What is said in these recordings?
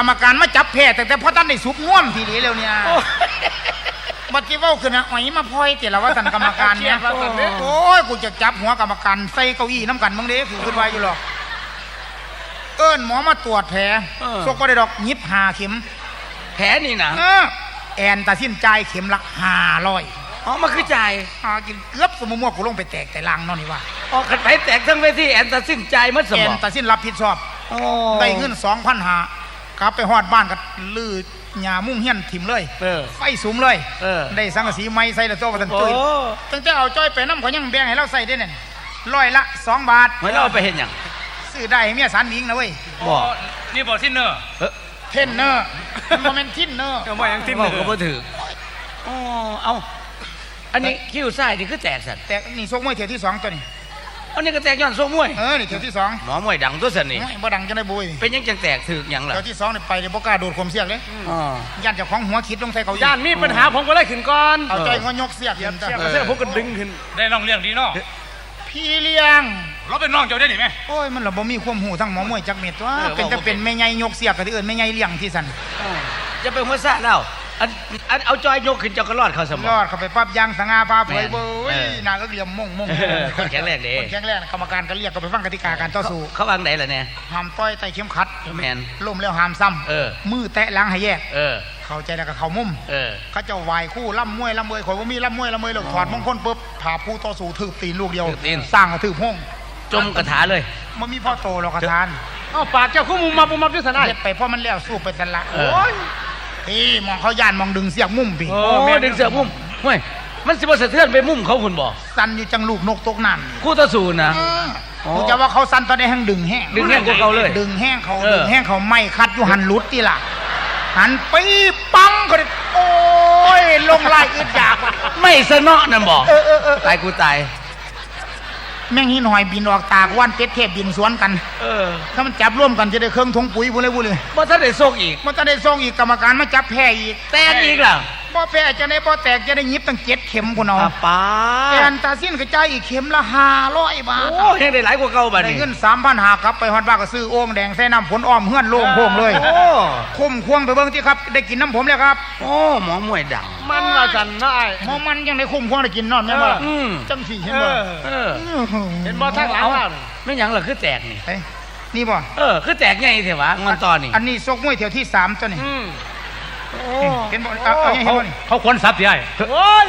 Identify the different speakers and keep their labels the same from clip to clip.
Speaker 1: รรมการมาจับแพ้แต่แต่พอท่านได้สุกง่วมทีนี้แล้วเนี่ยบัดที่เว้าขึ้นนะอ๋อยมาพลอยเตละว่าท่านกรรมการเนี่ย
Speaker 2: เครียดว่าซั่นเด้อ
Speaker 1: โอ้ยกูจะจับหัวกรรมการใส่เก้าอี้น้ำกันมึงเด้กูขึ้นไว้อยู่หรอกเอิ้นหมอมาตรวจแผล
Speaker 3: เออ
Speaker 1: ซกก็ได้ดอกยิบหาเข็ม
Speaker 3: แผลนี่นะ
Speaker 1: เออแอนตัดสินใจายเข็มละห้าร้อย
Speaker 3: อ๋อมันคือจ่าย
Speaker 1: หากินเกือบสมมติกูลงไปแตกแต่ลังเนาะนี่ว่า
Speaker 3: อ๋อขันไปแตกทั้งเวทีแอนตัดสินใจมัดส
Speaker 1: แอ
Speaker 3: ม
Speaker 1: น
Speaker 3: อง
Speaker 1: ตัดสินรับผิดชอบ
Speaker 3: อ๋อ
Speaker 1: ได้เงินสองพันหา กลับไปฮอดบ้านก็ลือหญ้ามุ่งเฮียนถิ่มเลย
Speaker 3: เออ
Speaker 1: ไฟสุมเลย
Speaker 3: เออ
Speaker 1: ได้สังกะสีไม้ใส่แล้วตัวว่าทัน
Speaker 3: โอ้
Speaker 1: ตุ้ยตั้งแต่เอาจ้อยไปน้ำเขายังแบ่งให้เราใส่ได้เนี่ยร้อยละสองบาท
Speaker 3: ไม่เราเอาไปเห็นอย่าง
Speaker 1: ซื้อได้ให้เมียสารหญิงนะเว้ย
Speaker 3: บอก
Speaker 2: นี่บอกที่เนอร์
Speaker 3: เออ
Speaker 1: เทนเนอร์มันโมเมนทินเนอร์
Speaker 2: ก็ว่ายังที่
Speaker 3: ที่
Speaker 2: เน
Speaker 3: บ
Speaker 2: อ
Speaker 3: อกก็
Speaker 2: ร์
Speaker 3: บ่ถืออ๋อเอาอันนี้คิ้วซ้ายนี่คือแตกสัตว์
Speaker 1: แต่นี่ซกมวยเที่ยวที่สองตัวนี้
Speaker 3: อันนี้ก็แตกย้อนโซ่มวย
Speaker 1: เออนี่เที่ยวที่สอง
Speaker 3: หมอมวยดังตัวสันนี่
Speaker 1: โอ้ยบ่ดังจะได้บุย
Speaker 3: เป็นยังจังแตกถือหยังล่ะ
Speaker 1: เที่ยวที่สองนี่ไปเดี๋ยวบ่กล้าโดดข่มเสียกเลย
Speaker 3: อ๋อ
Speaker 1: ย่านเจ้าของหัวคิดลงใส่เขา
Speaker 2: ย่านมีปัญหาผมก็เลยขึ้นก่อน
Speaker 1: เอาจ้อยก็ยกเสียก
Speaker 2: เหยียบ
Speaker 1: จ้ะ
Speaker 2: เสียบกระเสื้อผมก็ดึงขึ้น ได้น้องเลี้ยงดีเนาะ
Speaker 1: พี่เลี้ยง
Speaker 2: เราเป็นน้องเจ้าได้หนิไหม
Speaker 1: โอ้ยมันเราบ่มีความหูทั้งหมอมวยจักเม็ดว่าเป็นแต่เป็นแม่ใหญ่ยกเสียกกับที่อื่นแม่ใหญ่เลี้ยงที่สัน
Speaker 3: อ๋อจะไปหัวซะแล้ว อันอันเอาจอยยกขึ้นเจ้าก็รอดเข้าสม
Speaker 1: ร
Speaker 3: อง
Speaker 1: อดเข้าไปปั๊บยางสง่าพาเผย
Speaker 3: แม่น
Speaker 1: เบ้ย
Speaker 3: เออ
Speaker 1: หน้าก็เหลี่ยมม่งม่ง
Speaker 3: เออคนแข็งแรงเด้
Speaker 1: คนแข็งแรงกรรมการก็เรียกก็ไปฟังกติกาการต่อสู้
Speaker 3: เขาวางไหนล่ะเนี่ย
Speaker 1: ห้ามต่อยไต่เข็มขัด
Speaker 3: แมน
Speaker 1: ล้มแล้วห้ามซ้
Speaker 3: เออำ
Speaker 1: มือแตะหล้างให้แยก
Speaker 3: เออ
Speaker 1: เข้าใจแล้วก็เข้ามุม
Speaker 3: เออ
Speaker 1: เขาเจะวายคู่ล่ำมวยล่ำมวยข่อยว่ามีล่ำมวยล่ำมวยหรอกถอดมงคลปุ๊บถาผู้ต่อสู้ถืบตีนลูกเดียว
Speaker 3: ถืบตีน
Speaker 1: สร้างกระถืบห้อง
Speaker 3: จมกระถาเลย
Speaker 1: มันมีพ่อโตหรอกกระทาน
Speaker 2: เอ้าปากเจ้าคู่มุมมาปุมมาด้วยสนาย
Speaker 1: เฮ็ดไปเพราะมันแล้วสู้ไปสันละ
Speaker 3: เออ
Speaker 1: โอ้ย พี่มองเขาย่านมองดึงเสียกมุมพี่
Speaker 2: โอ้
Speaker 3: โอ้ดึงเสือมุมเฮ้ยมันสิบ่สะเทือนไปมุมเขาคุณบอก
Speaker 1: สันอยู่จังลูกนกตกนั่น
Speaker 3: คู่ต่อสู้นะ อ๋อ
Speaker 1: กูจะว่าเขาสันตอนนี้แห้งดึงแห้ง
Speaker 3: ดึงแห้งกว่าเก่าเลย
Speaker 1: ดึงแห้งเขา
Speaker 3: เออ
Speaker 1: ดึงแห้งเขาไม่คัดอยู่หันหลุดตีละหันปีปังก็ได้โอ้ยลงไล่อึดอยากว่ะ
Speaker 3: ไม่สนอนั่นบอก
Speaker 1: เออเออเออ
Speaker 3: ตายกูตาย
Speaker 1: แม่งหินหอยบินออกตากวันเป็ดเทพบินสวนกัน
Speaker 3: เออ
Speaker 1: ถ้ามันจับร่วมกันจะได้เครื่องทงปุ๋ยบุเลยบุเลย
Speaker 3: บ่ทันได้โซกอีก
Speaker 1: มันจะได้ส่งอีกกรรมการมาจับแพ้อีก
Speaker 3: แตกอีกล่ะ
Speaker 1: บ่แพ้จะได้บ่แตกจะได้ยิบตั้งเจ็ดเข็มคุณเอา
Speaker 3: อะป้า
Speaker 1: แอนตาสิ้นกระจายอีกเข็มละห้าร้อยบาท
Speaker 3: โอ้ยังได้หลายกว่าเก่าบัด
Speaker 1: ได้
Speaker 3: นี้
Speaker 1: เงินสามพันหากลับไปฮอดบ้านก็ซื้อโอ่งแดงใส่น้ำผลอ้อมเฮือนโล่งโพ่งเลย
Speaker 3: โอ้
Speaker 1: คุ้มควงไปเบิ่งที่ครับ ได้กินน้ำผมแล้วครับ
Speaker 3: โอ้หมอมวยดัง
Speaker 2: มันละสันนะไอ้
Speaker 1: หมอมันยังได้คุ้มควงได้กินนอนแม่นบ่ล่ะ
Speaker 3: อืม
Speaker 1: จังสี่เห็น
Speaker 2: เอ
Speaker 1: บ่
Speaker 2: อ
Speaker 3: เออ
Speaker 2: เห็นบ่ทางหลังว่าน่ะ
Speaker 3: ไม่หยังล่ะคือแตกนี่
Speaker 1: เอ้ยนี่บ่
Speaker 3: เออคือแตกไงเถอะวะงอนตอนนี่
Speaker 1: อันนี้ซกมวยเที่ยวที่สามตัวนี่
Speaker 2: อืม
Speaker 1: เห็นบ่เอาเอาอย่างเห็นบ่นี่
Speaker 2: เขาควรซับที่ไอ้โอ้ย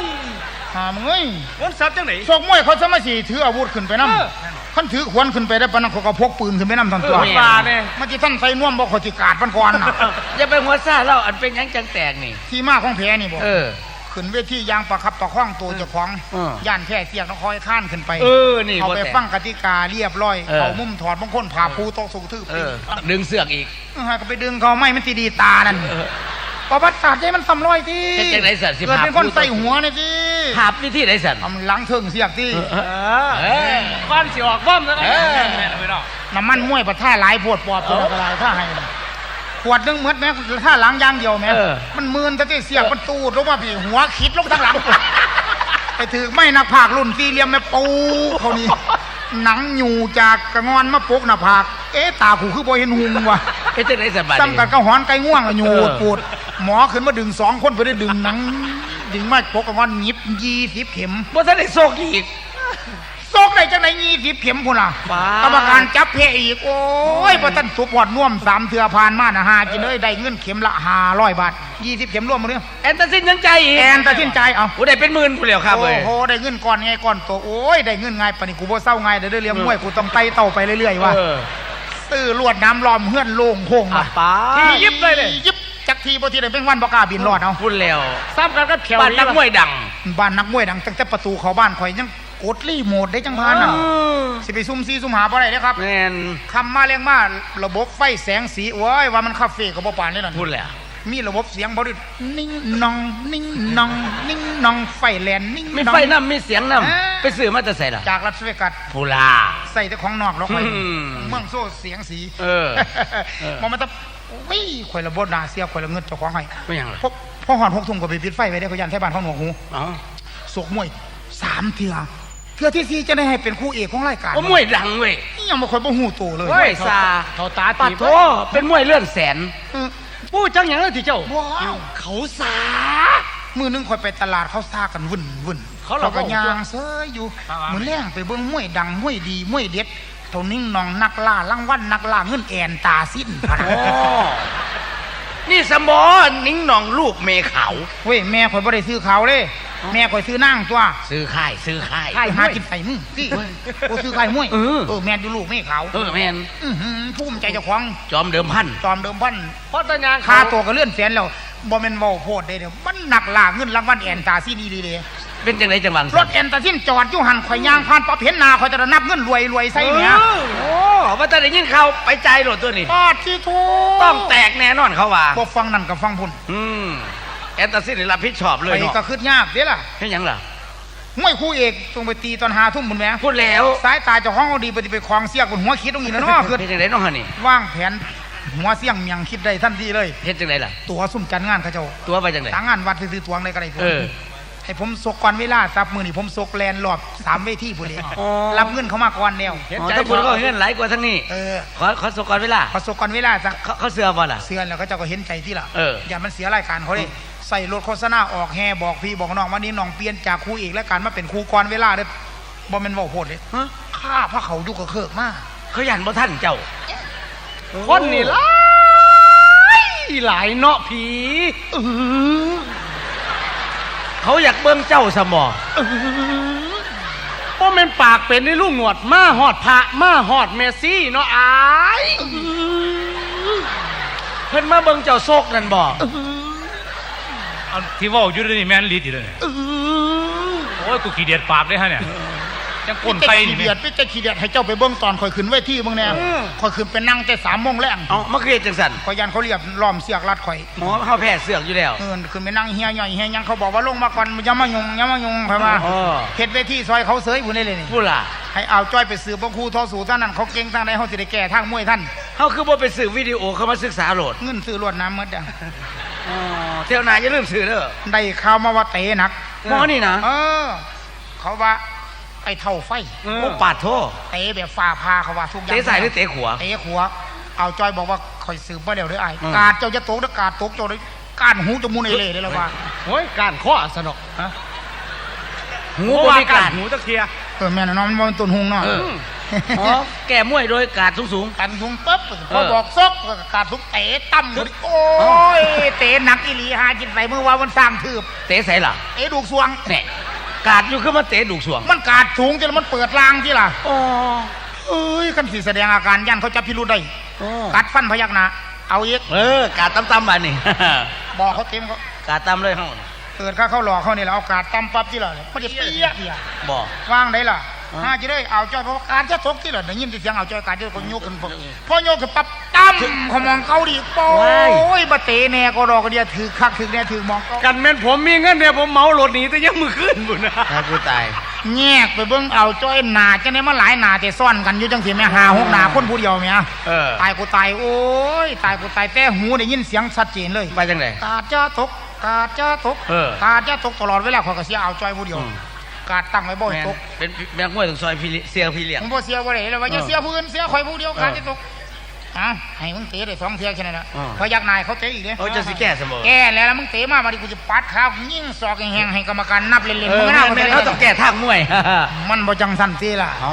Speaker 1: หามึงเอ้ย
Speaker 2: ควรซับจังไหน
Speaker 1: ซกมวยเขาสมาสิถืออาวุธขึ้นไปนำ
Speaker 2: เออ
Speaker 1: คันถือขวานขึ้นไปได้ปานนั้นเขาก็พกปืนขึ้นไปนำทั้ง
Speaker 2: เอ
Speaker 1: ตัว
Speaker 2: อปลาเนี่ย
Speaker 1: เมื่อกี้ท่านใส่น่วมบ่เขาสิกาดมันก่อนน่ะ
Speaker 3: อย่าไปหัวซ่าเล่าอันเป็นหยังจังแตกนี่
Speaker 1: ที่มาของแผลนี่บ่
Speaker 3: เออ
Speaker 1: ขึ้นเวทียางประคับประคองตัวเจ้าของ
Speaker 3: เออ
Speaker 1: ย่านแค่เสียกต้องคอยข้านขึ้นไป
Speaker 3: เออนี่
Speaker 1: เขา
Speaker 3: บ่
Speaker 1: ไป
Speaker 3: แตก
Speaker 1: ฟังกติกาเรียบร้อย
Speaker 3: เออ
Speaker 1: เขามุมถอดบางคนผ่าภูโตะสูทืบ
Speaker 3: เออดึงเสือกอีก
Speaker 1: เออก็ไปดึงเขาไม่มันตีดีตานั่น
Speaker 3: เออ
Speaker 1: ประวัติศาสตร์ใจมันสำรอยที่
Speaker 3: เฮ็ดจังไหนสัตว์สิ
Speaker 1: เกิดเป็น
Speaker 3: ผ่า
Speaker 1: คน
Speaker 3: ภูโตะ
Speaker 1: ใส่หัวนี่ที่
Speaker 3: ภาพวิธีไหนสัน
Speaker 1: ทำหลังเทิงเสียกที่
Speaker 3: เออ
Speaker 2: เอ
Speaker 3: เอ
Speaker 2: อ
Speaker 3: อ
Speaker 2: บ้านสิออกบ้อมแล้วนะ
Speaker 3: เออ
Speaker 2: แม่นไปเนาะ
Speaker 1: น้ำมันมวยประท่าหลายปวดปอบตัวละลายท่าให้นะขวดหนึงเหมือนแม่ท่าหลังอยางเดียวแม่
Speaker 3: เออ
Speaker 1: มันมืนแต่ที่เสียกมันตูดลงมาพี่หัวคิดลงทั้งหลังไปถือไม่นักผากรุ่นสี่เหลี่ยมแม่ปูเขานี่ หนังอยู่จากกระงอนมาปกหน้าผากเอ๊ะตากูคือบ่เห็นหุงว่ะ
Speaker 3: เฮ็ดจังไหนสันบัด
Speaker 1: ซ้ำกันก็หอนไก่ง่วงอะอยู่
Speaker 3: เออ
Speaker 1: ปวดหมอขึ้นมาดึงสองคนไปได้ดึงหนัง ดึงมาปกกระงอนหยิบยี่สิบเข็ม
Speaker 3: บ่ทันได้โซกอีก
Speaker 1: ซกได้จังไหนยี่สิบเข็มพุ่นล่ะ
Speaker 3: ป๊า
Speaker 1: กรรมการจับเพอีก โอ้ยพอท่านสุบหอดน่วมสามเถื่อผ่านมานะหากินเลยได้เงินเข็มละห้าร้อยบาทยี่สิบเข็มรวมมาเรื่อง
Speaker 3: แอนตัดสินยังใจอีก
Speaker 1: แอนตัดสินใจเอา
Speaker 3: โอ้ได้เป็นหมื่นผู้เดียวครับเว้ย
Speaker 1: โอ้โหได้เงินก่อนไงก่อนตัวโอ้ยได้เงินไงปานนี้กูบ่เศร้าไงเดี๋ยวได้เลี้ยงมวยกูต้องไต่เต่าไปเรื่อยๆว่ะ
Speaker 3: เออ
Speaker 1: ซื้อลวดน้ำล้อมเฮือนโล่งโค้ง
Speaker 3: อะ
Speaker 1: ว่ะ
Speaker 3: ป้า
Speaker 2: ทียิบเลยเลย
Speaker 1: ยิบจักทีบ่ทีได้เป็นวันบ่กล้าบินรอดเอา
Speaker 3: พูดแล้ว
Speaker 2: ซ้ำกันก็แขว
Speaker 3: บ้านนักมวยดัง
Speaker 1: บ้านนักมวยดังตั้งแต่ประตูเข้าบ้านข่อยยัง กดรีโมทได้จังพานน่ะสิไปซุ่มซีซุ่มหาบ่ได้เด้อครับ
Speaker 3: แมน
Speaker 1: คำมาเรียงมาระบบไฟแสงสีโอ้ยว่ามันคาเฟ่ก็บ่ปานนี่นั่น
Speaker 3: พูดแล้ว
Speaker 1: มีระบบเสียงบ่ได้นิ่งนอง นิ่งนอง นิ่งนองไฟแลนนิ่ง
Speaker 3: มี
Speaker 1: นอง
Speaker 3: ไฟน้ำมีเสียงน้
Speaker 1: เอ้ยำ
Speaker 3: ไปซื้อมาแต่ใส่ล่ะ
Speaker 1: จากรัสเวกัส
Speaker 3: พูลา
Speaker 1: ใส่แต่ของนอกแล้วข่อย
Speaker 3: อืม
Speaker 1: เมืองโซ่เสียงสี
Speaker 3: เออเออ
Speaker 1: มันมันตะวิ่ข่อยระบบหนาเสียข่อยละเงินเจ้าของให้
Speaker 3: ไม่ยังล่ะ
Speaker 1: พอพอหอดหกทุ่มก็ไปปิดไฟไว้ได้เขายันไทบ้านเขาหนวกหู
Speaker 3: อ๋อ
Speaker 1: สกมวยสามเถื่อ เถื่อที่สี่จะได้ให้เป็นคู่เอกของรายการ
Speaker 3: โอ้มวยดังเว้ย
Speaker 1: นี่ยังไม่ค่อยบ่หูโตเลย
Speaker 3: เฮ้ยซา
Speaker 2: เขาตา
Speaker 3: ปัด
Speaker 2: ตี
Speaker 3: โถเป็นมวยเลื่อนแสน
Speaker 1: เออ
Speaker 2: ปู้จังหยังเลยที่เจ้า
Speaker 1: ว้าว
Speaker 3: เขาสา
Speaker 1: มือหนึงคอยไปตลาดเขาซากันวุ่นวุ่น
Speaker 2: เขาเรา
Speaker 1: ก็
Speaker 2: ก็
Speaker 1: ยางเซยอยู่มือแรงไปเบิ่งมวยดังมวยดีมวยเด็ดเท่านิ่งนองนักล่ารางวัลนักล่าเงินแอนตาสิ้นพะนะ
Speaker 3: โอ้ นี่สมอนิ้งหนองลูกเมเขา
Speaker 1: เว้ยแม่ข่อยบ่ได้ซื้อเขาเลย แม่ข่อยซื้อนั่งตัว
Speaker 3: ซื้อค่ายซื้อค่าย
Speaker 1: ไข่หากินไข่มึงสิกูซื้อไข่มวย
Speaker 3: เออ
Speaker 1: เออ แม่ดูลูกไม่เขา
Speaker 3: เออแมน
Speaker 1: อื้อหือภูมิใจเจ้าของ
Speaker 3: จอมเดิมพัน
Speaker 1: จอมเดิมพัน
Speaker 2: เพราะตอนยาง
Speaker 1: ค่าตัวก็เลื่อนแสนแล้วบ่แม่นเว้าโพดเด้เดี๋ยวมันหนักล่าเงินรางวัลแอนตาซีดีดีเด้
Speaker 3: เป็นจังไรจังหวัง
Speaker 1: รถแอนตาซินจอดอยู่หันข่อยย่างผ่านปั๊บเห็นหน้าข่อยจะนับเงินรวยรวยใส่แหม่
Speaker 3: โอ้ว่าแต่ได้ยินเขาไปใจายโหลดตัวนี้
Speaker 1: ปาดที่ทู
Speaker 3: ต้องแตกแน่นอนเขาว่า
Speaker 1: บ่ฟังนั่นกับฟังพุ่น
Speaker 3: อืมแอนตาซินนี่รับผิดชอบเลย
Speaker 1: ไป
Speaker 3: เนาะ
Speaker 1: ก็คืดยากเด้ล่ะ
Speaker 3: เห็นหยังล่ะ
Speaker 1: มวยคู่เอกต้องไปตีตอนหาทุ่มบุญแหม่
Speaker 3: พูดแล้ว
Speaker 1: สายตาเจ้าของเอาดีไปสิไปคลองเสียกบนหัวคิดตรงนี้นะเนาะคือ
Speaker 3: เห็นจังไรน้องฮะนี่
Speaker 1: วางแผนหัวเสียงเมียงคิดได้ทันทีเลย
Speaker 3: เห็นจังไรล่ะ
Speaker 1: ตัวซุ่มจัดงานเขาเจ้า
Speaker 3: ตัวไปจังไร
Speaker 1: ทางงานวัดซื้อๆตวงได้ก็ได้
Speaker 3: เออ
Speaker 1: ให้ผมสกก่อนเวลาซับมือนี่ผมสกแลนรอบสามเวทีพุ่นเลย
Speaker 3: อ๋อ
Speaker 1: รับเงินเขามาก่อนแล้ว
Speaker 2: เห็น
Speaker 3: อ๋อ
Speaker 2: ใจ
Speaker 3: ถ้าคุณก็เห็นหลายกว่าทั้งนี้
Speaker 1: เออ
Speaker 3: ขอขอสกรเวลา
Speaker 1: พอสกก่อนเวลาซะ
Speaker 3: เขาเขาเสือบ่ล่ะ
Speaker 1: เสื้อแล้วก็เจ้าก็เห็นใจที่ละ
Speaker 3: เออ
Speaker 1: อย่ามันเสียรายการเขาเลยใส่รถโฆษณาออกแห่บอกพี่บอกน้องวันนี้น้องเปลี่ยนจากครูเอกและการมาเป็นครูก่อนเวลาเด้อบ่แม่นเว้าโพดเด้
Speaker 3: ฮะ
Speaker 1: ข้าพระเขาอยู่กับเคิกมาก
Speaker 3: เขายันบ่ท่านเจ้า
Speaker 2: คนนี่หลายหลายเนาะผี
Speaker 3: เขาอยากเบิ่งเจ้าสมอ
Speaker 2: เพราะมันปากเป็นในลูกหนวดมาหอดพระมาหอดเมสซี่เนาะอาย
Speaker 3: เพิ่นมาเบิ่งเจ้าโซกนั่นบ่
Speaker 4: เอาที่เว่าอยู่ด้วยนี่แม่นลีดอยู่เลยเนี่ยโอ้ยกูขี้เดียดปากเลยฮะเนี่ย ยังกลน
Speaker 1: พี่
Speaker 4: ไต
Speaker 1: เจ๊
Speaker 4: นี่
Speaker 1: ขี้
Speaker 4: แม่
Speaker 1: เดียดพี่เจ๊ขี้เดียดให้เจ้าไปเบิ่งตอนข่อยขึ้นเวทีเบิ่งแน่ข่อยขึ้นเป็นนั่งแต่สามโมงแรง
Speaker 3: เอามาเครียดจังสัน
Speaker 1: ข่อยยันเขาเรียบล้อมเสียกรัดข่อย
Speaker 3: หมอเขาแพ้เสือกอยู่แล้ว
Speaker 1: เออขึ้นไปนั่งเฮียย่อยเฮียยังเขาบอกว่าลงมาก่อนอย่ามายุ่งอย่ามายุ่งข่อยมา
Speaker 3: อ๋อ
Speaker 1: เฮ็ดเวทีซอยเขาเสยผู้นี้เลยนี่
Speaker 3: พูดล่ะ
Speaker 1: ให้เอาจ้อยไปสืบบ่ครูทอสูท่านนั้นเขาเก่งทางใดเขาสิได้แก้ทางมวยท่าน
Speaker 3: เขาคือบ่ไปซื้อวิดีโอเขามาศึกษาโหลด
Speaker 1: เงินซื้อรวดน้ำหมดอะ
Speaker 3: อ๋อเที่ยวหนาอย่าลืมซื้อเด้อ
Speaker 1: ได้ข่าวมาว่าเตะหนัก
Speaker 3: หมอนี่นะ
Speaker 1: เออ เขาว่า ไอ้เท่าไฟ
Speaker 3: โอ้ปาดโทษ
Speaker 1: เตะแบบฝ่าพาเขาว่าทุกอย่าง
Speaker 3: เตะใส่หรือเตะขวา
Speaker 1: เตะขัวเอาจอยบอกว่าคอยสืบมาเดี๋ยวเด้อไอ้
Speaker 3: อืม
Speaker 1: กาดเจ้าจะตกเด้อกาดตกเจ้าได้การหูจมูกไอ้เล่ได้แล้วว่า
Speaker 2: โอ้ยการข้อสนอก
Speaker 1: ฮะ
Speaker 3: หู
Speaker 2: เพราะ
Speaker 3: บ่
Speaker 2: ว่า
Speaker 3: มี
Speaker 2: กา
Speaker 3: การร
Speaker 2: หูตะเคีย
Speaker 1: เออแม่นอะเนาะมันบ่เป็นต้นหงเนาะ
Speaker 3: เออ อ๋อแก้มวยโดยการสูง
Speaker 1: กันทุงปุ๊บพ
Speaker 3: เอ
Speaker 1: อ
Speaker 3: อ
Speaker 1: บอกซกก็กาดทุกเตะตั้มหมดโอ้ยเตะหนักอีหลีหาจิตใส่มือว่ามันสร้างทืบ
Speaker 3: ๆเตะใส่ล่ะ
Speaker 1: เตะดูกสวง
Speaker 3: เนี่ย กาดอยู่คือมาเตะดุกสวง
Speaker 1: มันกาดสูงจนมันเปิดรางที่ล่ะ
Speaker 3: อ๋อ
Speaker 1: เอ้ยคันสิแสดงอาการยันเขาจับพิรุธได้
Speaker 3: อ๋อ
Speaker 1: กัดฟันพยักหน้าเอาอีก
Speaker 3: เออกาดตำๆบานนี่
Speaker 1: บอกเขาเต็มเขา
Speaker 3: กาดตำเลยเฮา
Speaker 1: เกิดข้าเขาหลอกเขานี่แหละเอากาดตำปั๊บที่ล่ะมันจะเปี้ยเปี้ย
Speaker 3: บ่
Speaker 1: วางได้ล่ะ
Speaker 3: อ๋อ
Speaker 1: น่าจะได้เอาจ้อยเพราะว่าการจะตกที่ล่ะได้ยินเสียงเอาจ้อยการจะคนโยกขึ้นพอพอโยกขึ้นปั๊บตั้มเขามองเขาดิโอ้ยบะเตแน่ก็รอกระเดียถือคักถือแน่ถือมองเขา
Speaker 2: กันแม่นผมมีเงินเนี่ยผมเหมารถหนีแต่ยังมือขึ้นบุญนะ
Speaker 3: ถ้ากูตาย
Speaker 1: แงกไปเบิ่งเอาจ้อยหนาจะได้มาหลายหนาแต่ซ่อนกันอยู่จังสิแม่หาหกหนาคนผู้เดียวแม่
Speaker 3: เออ
Speaker 1: ตายกูตายโอ้ยตายกูตายแต่หูได้ยินเสียงชัดเจนเลย
Speaker 3: ไปจังได
Speaker 1: กาดจะตกกาดจะตก
Speaker 3: เออ
Speaker 1: กาดจะตกตลอดเวลาขอยก็เสียเอาจ้อยผู้เดียว
Speaker 3: อืม
Speaker 1: กาดตั้งไว้บ่ให้
Speaker 3: แม่น
Speaker 1: ตก
Speaker 3: เป็นแม่งมวยถึงซอยพี่เลี้ยเสียพี่เลี้ยง
Speaker 1: ผมบ่เสียบ่ได้เลยว่าจะ
Speaker 3: เออ
Speaker 1: เสียผู้อื่นเสียข่อยผู้เดียว
Speaker 3: เออ
Speaker 1: กาดจะตกอะให้มึงเตะได้สองเทียแค่นั้นนะ
Speaker 3: เออ
Speaker 1: พอยักนายเขาเตะอีกเด้
Speaker 3: เขาจะสิแก้เสมอ
Speaker 1: แก้แล้วแล้วมึงเตะมาบัดนี้กูจะปัดขายิงศอกแห้งๆให้กรรมการนับเล่น
Speaker 3: เอ
Speaker 1: ๆมึ
Speaker 3: อง
Speaker 1: ก็
Speaker 3: แม่
Speaker 1: น่านเขา
Speaker 3: แม่น
Speaker 1: เตะ
Speaker 3: เขาต้องแก้ทางมวย
Speaker 1: มันบ่จังสั่นสิล่ะ
Speaker 3: เอ้า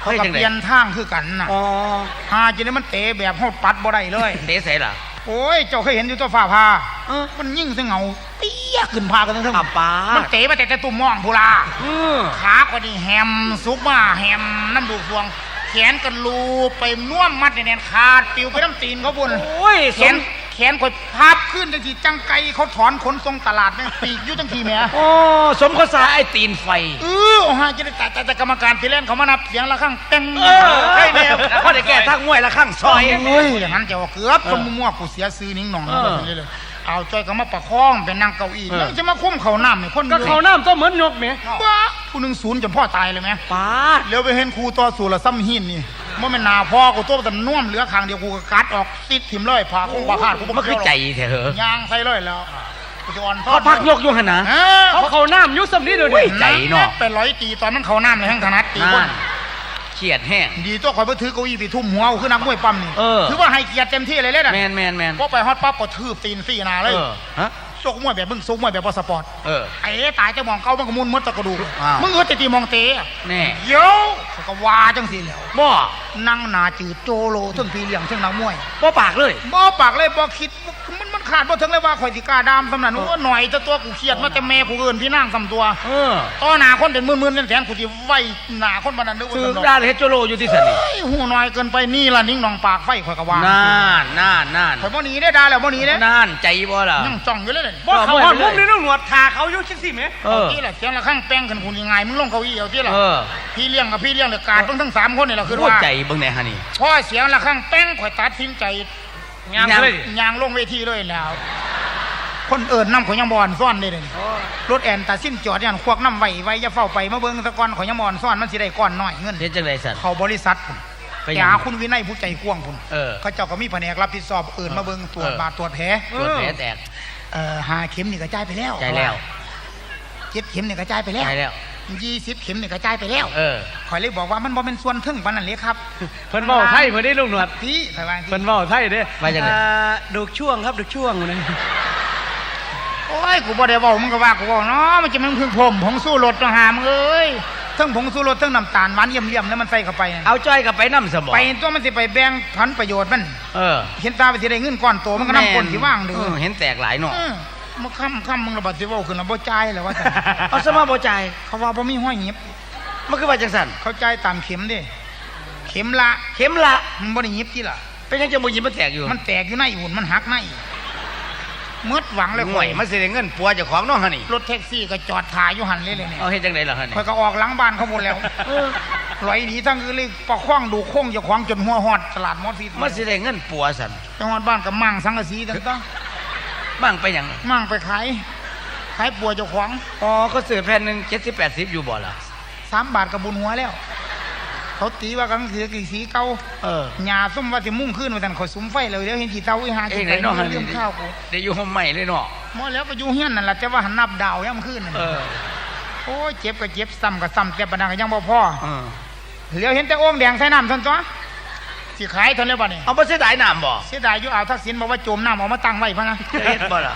Speaker 1: เขา
Speaker 3: เฮ้ย
Speaker 1: ก็
Speaker 3: จัง
Speaker 1: เป
Speaker 3: ได
Speaker 1: ลี่ยนทางคือกันน่ะ
Speaker 3: อ๋อ
Speaker 1: หาจะได้มันเตะแบบโหดปัดบ่ได้เลย
Speaker 3: เตะใส่ล่ะ
Speaker 1: โอ้ย เจ้าเคยเห็นอยู่ตัวฝ่าพา
Speaker 3: เออ
Speaker 1: มันยิ่งซะเหงาเปี้ยขึ้นพากันทั้งทั้ง
Speaker 3: อับปา
Speaker 1: มันเตะมาแต่แต่ตุ่มม่องพูลา
Speaker 3: อือ
Speaker 1: ขาก็ดีแฮมซุกมาแฮมน้ำดูดฟวง แขนกันลูบไปน่วมมัดแน่นๆขาดปิวไปน้ำตีนเขาบุญ
Speaker 3: โอ้ย
Speaker 1: แข
Speaker 3: ส
Speaker 1: น
Speaker 3: ม
Speaker 1: แขนข่อยพับขึ้นจังทีจังไกเขาถอนขนทรงตลาดแม่งปีกอยู่จังทีแหม่
Speaker 3: โอ้สมข้อสาไอ้ตีนไฟ
Speaker 1: เออโอ้ฮะจะได้แต่แต่แต่กรรมการที่เล่นเขามานับเสียงละข้างเต็ง
Speaker 3: เออได้แนวพอได้แก้ทางมวยละข้างซอย
Speaker 1: เอ้ยอย่างนั้นจะว่าเกือบสมมั่วกูเสียซื้อนิ่งหนอง
Speaker 3: เออ
Speaker 1: แบบนี้เลย เอาจ้อยก็มาประคองเป็นนางเก้าอี้
Speaker 3: เออ
Speaker 1: ยังจะมาคุ้มเขาน้ำเนี่ยคน
Speaker 2: ก็เขาน้ำก็เหมือนยกเม
Speaker 1: บ้าผู้หนึ่งศูนย์จนพ่อตายเลยไหม
Speaker 3: ป้าด
Speaker 1: เลี้ยวไปเห็นครูต่อสู้ละซ้ำหินนี่มันเป็นหนาพ่อกูตัวแต่น่วมเหลือขางเดียวกูก็กัดออกติดถิ่มเลยผ่าคงผ่าขาดกูบ่
Speaker 3: มันคือใจ
Speaker 1: เกี่ยวหร
Speaker 3: แท้เหรอ
Speaker 1: อกยางใส่เลยแล้วกูจะอ่อนทอ
Speaker 3: เขา
Speaker 1: ด
Speaker 3: พักยกอยู่หั่นนะ
Speaker 1: เออ
Speaker 2: เขาเขาน้ำอยุสัมนี้เดี๋ยว
Speaker 3: โอ้
Speaker 2: นี้
Speaker 3: ยใจเนาะ
Speaker 1: ไปร้อยตีตอนมันเขาน้ำในแห้งถนัดตีคน
Speaker 3: นั่น เครียดแห้ง
Speaker 1: ดีตัวข่อยบ่ถือเก้าอี้ไปทุ่มหัวเอาคือนักมวยปั้มนี่
Speaker 3: เออ
Speaker 1: ถือว่าให้เกียรติเต็มที่เลยเลยน่ะ
Speaker 3: แมนแมนแมน
Speaker 1: พอไปฮอตปั๊บก็ทืบตีนสี่หนาเลย
Speaker 3: เออฮะ
Speaker 1: ชกมวยแบบมึงชกมวยแบบบ่สปอร์ต
Speaker 3: เออ
Speaker 1: ไอ้ตายจะมองเก่ามันก็มุนหมดตะกระดูก
Speaker 3: อ้าว
Speaker 1: มึงเออแต่ตีมองเตะ
Speaker 3: แน่
Speaker 1: เดี๋ยวเขาก็ว่าจังสิแล้ว
Speaker 3: บ่
Speaker 1: นั่งหนาจืดโจโลทั้งพี่เลี้ยงทั้งนักมวย
Speaker 3: บ่ปากเลย
Speaker 1: บ่ปากเลยบ่คิดมันมัน ขาดบ่ถึงเลยว่าข่อยสิกล้าดามสำนันว่าหน่อยแต่ตัวกูเครียดมาแต่แม่กูเอิ้นพี่นางสำตัว
Speaker 3: เออ
Speaker 1: ต่อหน้าคนเป็นหมื่นๆแสนๆกูสิไว้หน้าคนบันนั้นเด้อว่า
Speaker 3: ซื้อ
Speaker 1: สำน
Speaker 3: ร้านเฮดโจโลอยู่ที่สันนี่
Speaker 1: เฮ้ยหูน้อยเกินไปนี่ล่ะนิ่งนองปากไฟข่อยก็ว่า
Speaker 3: น่านน่านน่าน
Speaker 1: ข่อยบ่หนีได้ด่าแล้วบ่หนีเด้
Speaker 3: น่านใจบ่ล่ะ
Speaker 1: ยังจ้องอยู่เลยเนี่ย
Speaker 2: บ่เขาฮอดมุมนี่ลุงหนวดทาเขาอยู่จังซี่แหม
Speaker 3: เออ
Speaker 1: ที่ละเสียงละข้างแป้งกันคุณยังไงมึงลงเก้าอี้เอาที่ละ
Speaker 3: เออ
Speaker 1: พี่เลี้ยงกับพี่เลี้ยงเลยกาดต้องทั้งสามคนนี่แหละคือ
Speaker 3: หัว
Speaker 1: ว่า
Speaker 3: ใจเบิ่งแน่ฮะนี่
Speaker 1: พอเสียงละข้างแป้งข่อยตัดสินใจ
Speaker 4: งามเลย
Speaker 1: ยางลงเวทีเลยแล้ว คนเอิญน้ำข่อยยังบอนซ่อนเลยเลยรถแอนตัดสินจอดยันควักน้ำไหวไว้จะเฝ้าไปมาเบิ้งตะกอนข่อยยังบอนซ่อนมันสิได้ก้อนน้อยเงิน
Speaker 3: เฮ็ดจังไดสัน
Speaker 1: เขาบริษัทพุ่น
Speaker 3: ไป
Speaker 1: ไป
Speaker 3: หยัง
Speaker 1: หาคุณวินัยผู้ใจกว้างพุ่น
Speaker 3: เออ
Speaker 1: เขาเจ้าก็มีแผนกรับผิดชอบเอิญมาเบิ้งตรวจ
Speaker 3: เออ
Speaker 1: บาดตรวจแผล
Speaker 3: ตรวจแผลแตก
Speaker 1: เอ่อหาเข็มนี่กระจายไปแล้ว
Speaker 3: ใจแล้ว
Speaker 1: เจ็ดเข็มนี่กระจายไปแล้ว
Speaker 3: ใจแล้ว
Speaker 1: ยี่สิบเข็มนี่กระจายไปแล้ว
Speaker 3: เออ
Speaker 1: ข่อยเลยบอกว่ามันบ่เป็นส่วนทึ่งปานนั้นเลยครับ
Speaker 2: เพิ่นเว้าไทยเพิ่นได้ลุงหนวด
Speaker 1: พี่ไปวาง
Speaker 2: เพิ่น
Speaker 1: ที่
Speaker 2: เว้าไทยเด้
Speaker 3: ว่าจังได๋
Speaker 2: อ่าดูช่วงครับดูช่วงนะ
Speaker 1: โอ้ยกูบ่ได้เว้ามึงก็ว่ากูเว้าเนาะมันจะมันเพึ่งผมผงสู้รสต้องหามึงเอ้ยทั้งผงสู้รสทั้งน้ำตาลหวานเยี่ยมๆแล้วมันใส่เข้าไปน่ะ
Speaker 3: เอาจ้อยกับไปนำสมอง
Speaker 1: ไปตัวมันสิไปแบ่งพันประโยชน์มัน
Speaker 3: เออ
Speaker 1: เห็นตาไปสิได้เงินก้อนโตมันก็นำก้นสิว่างเด้อ
Speaker 3: เเห็นแตกหลายเนาะ
Speaker 1: เออมาค้ำค้ำมึงระบาดสิเว้าขึ้นแล้วบ่จ่ายแล้วว่าซั่น
Speaker 3: เอาสมาบ่จ่าย
Speaker 1: เขาว่าบ่มีห้อยหยิบ
Speaker 3: มันคือว่าจังซั่น
Speaker 1: เขาจ่ายตามเข็มเด้ เข็มละ
Speaker 3: เข็มละ
Speaker 1: มันบ่ได้หยิบที่ล่ะ
Speaker 3: เป็นยังจะบ่ยินมันแตกอยู่
Speaker 1: มันแตกอยู่ในหุ่นมันหักในหมดหวังเลย
Speaker 3: ห่วยมันสิได้เงินปัวเจ้าของเนาะฮะนี่
Speaker 1: รถแท็กซี่ก็จอดถ่ายอยู่หันเลยเลยเนี่ย
Speaker 3: เอาเฮ็ดจังไดล่ะฮะนี่
Speaker 1: คอยก็ออกหลังบ้านเขาหมดแล้วลอยหนีทั้งคือเลยประคว้างดูโค้งเจะขวางจนหัวหอดตลาดมอดฟีด
Speaker 3: มันสิได้เงินปัวซั่น
Speaker 1: จังหวัดบ้านกับมั่งสังกะสีต่าง
Speaker 3: บ้างไปหยัง
Speaker 1: ๆมั่งไปขายขายปัวเจ้าของ
Speaker 3: อ๋อเขาซื้อแผ่นหนึง70 80อยู่บ่ล่ะ
Speaker 1: สามบาทกับบุญหัวแล้ว เขาตีว่ากังสีกี่สีเก่า
Speaker 3: เออ
Speaker 1: หญ้าส้มว่าจะมุ่งขึ้นมาแต่นข่อยสุมไฟเลยเดี๋ยวเห็นขี้เตาอีหา
Speaker 3: เอ้
Speaker 1: ขี้
Speaker 3: ยไหน
Speaker 1: ไก่
Speaker 3: เนาะฮะ
Speaker 1: เรื่องข้าวกู
Speaker 3: ได้อยู่ห้องใหม่เลยเนาะ
Speaker 1: หมอแล้วก็อยู่เฮียนนั่นแหละแต่ว่าหันนับดาวย่ำขึ้นนั่น
Speaker 3: เออ
Speaker 1: โอ้ยเจ็บก็เจ็บซ้ำก็ซ้ำแต่ปานนันก็ยังบ่พอ
Speaker 3: เออ
Speaker 1: เหลียวเห็นแต่โอ่งแดงใส่น้ำทันตัวสิขายเทันเลยบ่เนี่ย
Speaker 3: เอาบ่เสียดายน้ำบ่
Speaker 1: เสียดายอยู่อ่าวทักษิณบอกว่าโจมน้ำเอามาตั้งไว้พะนะ
Speaker 3: จะเฮ็ดบ่ล่ะ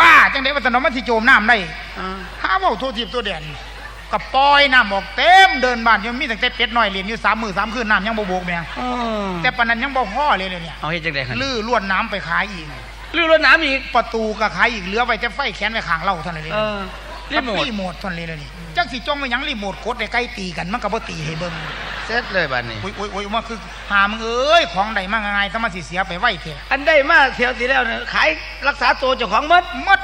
Speaker 1: บ้าจังได๋ว่าแตนอมันสิโจมน้ำได้
Speaker 3: เออ
Speaker 1: หาเว้าโทษทีบตัวเด่น กับปล่อยน้ำออกเต็มเดินบ้านยังมีตั้งแต่เป็ดน้อยเรียนอยู่สามมื้อสามคืนน้ำยังบ่โบกแม่
Speaker 3: เออ
Speaker 1: แต่ปานนั้นยังบ่พอเลยเลยเนี่ย
Speaker 3: เอาเฮ็ดจังได๋หั่น
Speaker 1: ลื้อล้วนน้ำไปขายอีก
Speaker 3: ลือรถน้ำอีก
Speaker 1: ประตูก็ขายอีกเหลือไว้แต่ไฟแขวนไว้ข้างเราเท่านั้นเลย
Speaker 3: เออรีโมท
Speaker 1: รีโมทเท่านั้นเลยนี่จังสิจ้องไว้หยังรีโมทกดได้ใกล้ตีกันมันก็บ่ตีให้เบิ่ง
Speaker 3: เสร็จเลยบัดนี้
Speaker 1: โอ้ยโอ้ยโอ้ยมาคือหามึงเอ้ยของใดมาง่ายๆถ้ามาสิเสียไปไว้แท้
Speaker 3: อันได้มาเที่ยวที่แล้วเนี่ยขายรักษาตัวเจ้าของหมด
Speaker 1: หมด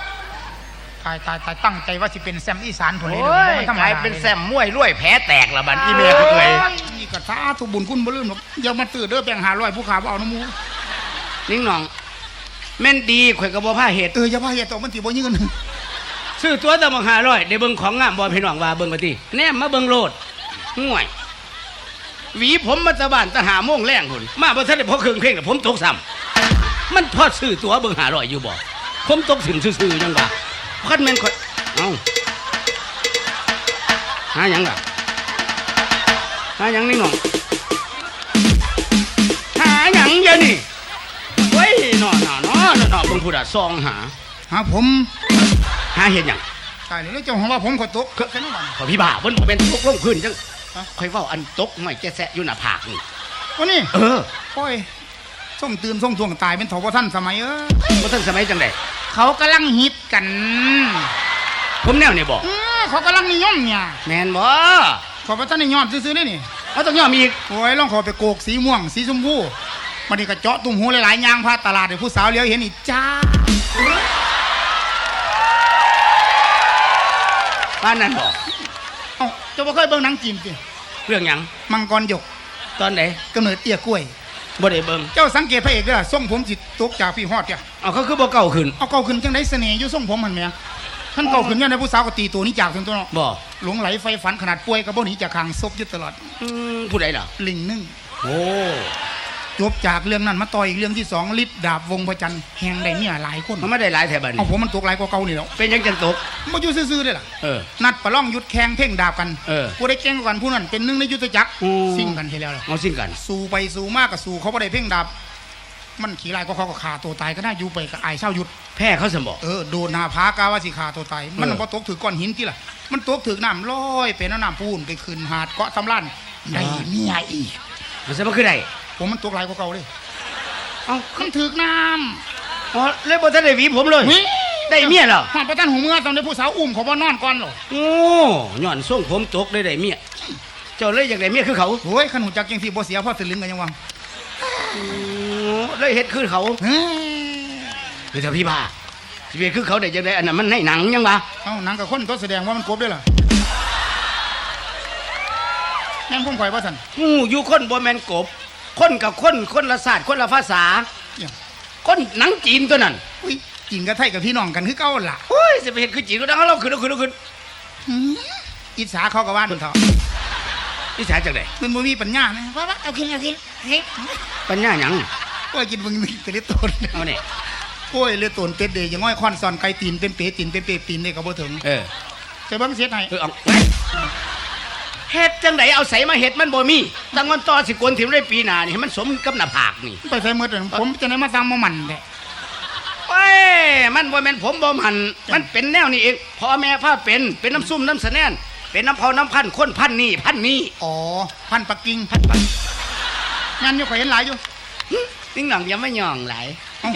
Speaker 1: ตายตายตายตั้งใจว่าสิเป็นแซมอีสานผลเลย
Speaker 3: โอ้ย
Speaker 1: มัธรรม
Speaker 3: ขาย
Speaker 1: ด
Speaker 3: เป็นแซมมวยรวยแผลแตกละบัดอีเมล
Speaker 1: โอ้
Speaker 3: เลย
Speaker 1: นี่กระทาทุกบุญคุณบ่ลืมหรอกอย่ามาตื้อเด้อแบ่งหาร้อยผู้ขาบ่เอาน้ำหมู
Speaker 5: นิ่งหนองแม่นดีข่อยก็บ่พาเหตุ
Speaker 1: เอออย่าพาเฮ็ดตกมันสิบ่ยืน
Speaker 5: ซื้อตัวตะบังหาร้อยได้เบิ่งของงามบ่พี่น้องว่าเบิ่งกันติแนมมาเบิ่งโลดห่วยหวีผมมาตะบ้านตะหาโมงแรงหุ่นมาบ่ทันได้พอเครื่องเพลงแต่ผมตกซ้ำมันพอซื้อตัวเบิ่งหาร้อยอยู่บ่ผมตกสินซื่อๆจังว่าคันแม่นข่อยเอ้าหาหยังล่ะหาหยังนิ่งหนองหาหยังเดี๋ยวนี้เว้ยหนอหนอหนอหนอหนอเบิ่งผู้ใดซองหา
Speaker 1: หาผม
Speaker 5: หาเห็นหยัง
Speaker 1: ตายแล้วเจ้าของว่าผมขอตกแค่นั้นวัน
Speaker 5: ขอพี่บ่าเพิ่นบ่เป็นตกลงพื้นจัง
Speaker 1: ฮะ
Speaker 5: ค่อยเว้าอันตกไม่แจ๊แซะอยู่หน้าผากนี่
Speaker 1: วันนี้
Speaker 5: เออ
Speaker 1: โอ้ยส่งตื่นส่งทวงตายเป็นเถาบ่ทันสมัยเอ้ย
Speaker 5: บ่ทันสมัยจังได๋
Speaker 1: เขากำลังฮิตกัน
Speaker 5: ผมแนวนี่บ่
Speaker 1: เออเขากำลังนิยมเนี่ย
Speaker 5: แม่นบ่
Speaker 1: ขอบ่ทันได้ยอมซื่อๆนี่นี่
Speaker 5: เอาต้องยอมอีก
Speaker 1: โอ้ยลองขอไปโกกสีม่วง สีชมพูมันนี่ก็เจาะตุ่มหูหลายๆอย่างพาตลาดให้ผู้สาวเลี้ยวเห็นอีกจ้า
Speaker 5: บ้านนั้นบ่
Speaker 1: เอ้าเจ้าบ่เคยเบิ่งหนังจีนสิ
Speaker 5: เรื่องหยัง
Speaker 1: มังกรหยก
Speaker 5: ตอนไหน
Speaker 1: กำเนิดเตี้ยกล้วย
Speaker 5: บ่ได้เบิ่ง
Speaker 1: เจ้าสังเกตพระเอกเด้อทรงผมสิตกจากพี่ฮอดจ้ะ
Speaker 5: เอาเขาคือบ่เก่าขึ้น
Speaker 1: เอาเก่าขึ้นจังได๋เสน่ห์อยู่ทรงผมมันแหม่ท่านเก่าขึ้นเนี่ยในผู้สาวก็ตีตัวนี้จากถึงตัวเนาะ
Speaker 5: บ่
Speaker 1: หลงไหลไฟฝันขนาดป่วยก็บ่หนีจากคางซบอยู่ตลอด
Speaker 5: อืมผู้ใดล่ะ
Speaker 1: ลิงนึ่ง
Speaker 5: โอ้
Speaker 1: จบจากเรื่องนั้นมาต่ออีกเรื่องที่สองฤทธิ์ดาบวงพระจันทร์แหงได้เนี่ยหลายคน
Speaker 5: มันไม่ได้หลายแถวบ้าน
Speaker 1: เอาผมมันตกหลายกว่าเก่านี่แล้ว
Speaker 5: เป็นหยังจังตก
Speaker 1: มาอยู่ซื่อๆได้ล่ะ
Speaker 5: เออ
Speaker 1: นัดประล่องหยุดแข่งเพ่งดาบกัน
Speaker 5: เออ
Speaker 1: ผู้ได้เก่งกว่ากันผู้นั้นเป็นหนึ่งในยุทธจักร
Speaker 5: อืม
Speaker 1: สิ่งกันใช่แล้วล่ะ
Speaker 5: เอาสิ้นกัน
Speaker 1: สู้ไปสู้มากกับสู้เขาบ่ได้เพ่งดาบ มันขี่ลายก็เขาก็ขาตัวตายก็น่าอยู่ไปกับไอ้ายเศร้าหยุด
Speaker 5: แพ้เขาสมบอก
Speaker 1: เออโดนหนาพากาว่าสิขาตัวตายมัน
Speaker 5: เออ
Speaker 1: พอตกถือก้อนหินที่ล่ะ มันตกถือน้ำลอยไปน้ำน้ำปูนไปขึ้นหาดเกาะสำลันได้เมียอีก
Speaker 5: มันจะมาคือได
Speaker 1: ผมมันตกหลายกว่าเก่าเลย
Speaker 5: เอ้า
Speaker 1: มันถือน้
Speaker 5: อ๋อเลยบ่ทันได้หวีผมเลยำ
Speaker 1: วิ
Speaker 5: ได้เมียเหรอ
Speaker 1: หอดประตันหูเมื่อตอนนี้ผู้สาวอุ้มเขาบ่นอนก่อนหรอ
Speaker 5: โอ้ย้อนส่งผมตกได้ได้เมียเจ้าเลยอยากได้เมียคือเขา
Speaker 1: โอ้ยขันหูจักยังที่บ่เสียพ่อสลึงกันยังวัง
Speaker 5: โอ้ เลยเฮ็ดคือเขา
Speaker 1: เฮ้ย
Speaker 5: หรือเถอะพี่บ้าสิเฮ็ดคือเขาได้จังไดอันนั้นมันในหนังยังวะ
Speaker 1: เอ้าหนังกับคนตัวแสดงว่ามันกบด้วยล่ะแม่งพุ่งข่อยว่าสัน
Speaker 5: งูอยู่คนบ่แม่นกบ คนกับคนคนละศาสตร์คนละภาษา
Speaker 1: เนี่ย
Speaker 5: คนหนังจีนตัวนั้น
Speaker 1: อุ้ยกินกับไทยกับพี่น้องกันคือเก่าล่ะ
Speaker 5: โอ้ยสิไปเฮ็ดคือจีนก็ได้เอาเราขึ้นเอาขึ้นเอาขึ้น
Speaker 1: หืมอิจฉาเขากับบ้านเถอะ
Speaker 5: นี่สาจังได
Speaker 1: มันบ่มีปัญญานะว่าว่าเอากินเอากินเฮ้ย
Speaker 5: ปัญญาหยัง
Speaker 1: โอ้ยกินมึงนี่แต่เลือดตน
Speaker 5: เอานี่
Speaker 1: โอ้ยเลือดตนเป็ดเดยอย่างง่อยคอนซอนไก่ตีนเป็นเป๋ตีนเป็นเป๋ตีนได้ก็บ่ถึง
Speaker 5: เออ
Speaker 1: แต่เบิ่งเสียไหน
Speaker 5: เออเอาไว้เฮ็ดจังไดเอาใส่มาเฮ็ดมันบ่มีตั้งวันต่อสิกวนถิ่มได้ปีหน้านี่ให้มันสมกับหน้าผากนี่
Speaker 1: ไปใส่มือเดินผมจะได้มาสั่งมามันแหละ
Speaker 5: เว้ยมันบ่แม่นผมบ่มันมันเป็นแนวนี้เองพ่อแม่พาเป็นเป็นน้ำซุ่มน้ำสะแนนเป็นน้ำเผาน้ำพันธุ์คนพันธุ์นี่พันธุ์นี่
Speaker 1: อ๋อพันปักกิ่งพันปักงานอยู่ข่อยเห็นหลายอยู่
Speaker 5: นิ่งหนังยังไม่ย่องหลาย
Speaker 1: เอ้า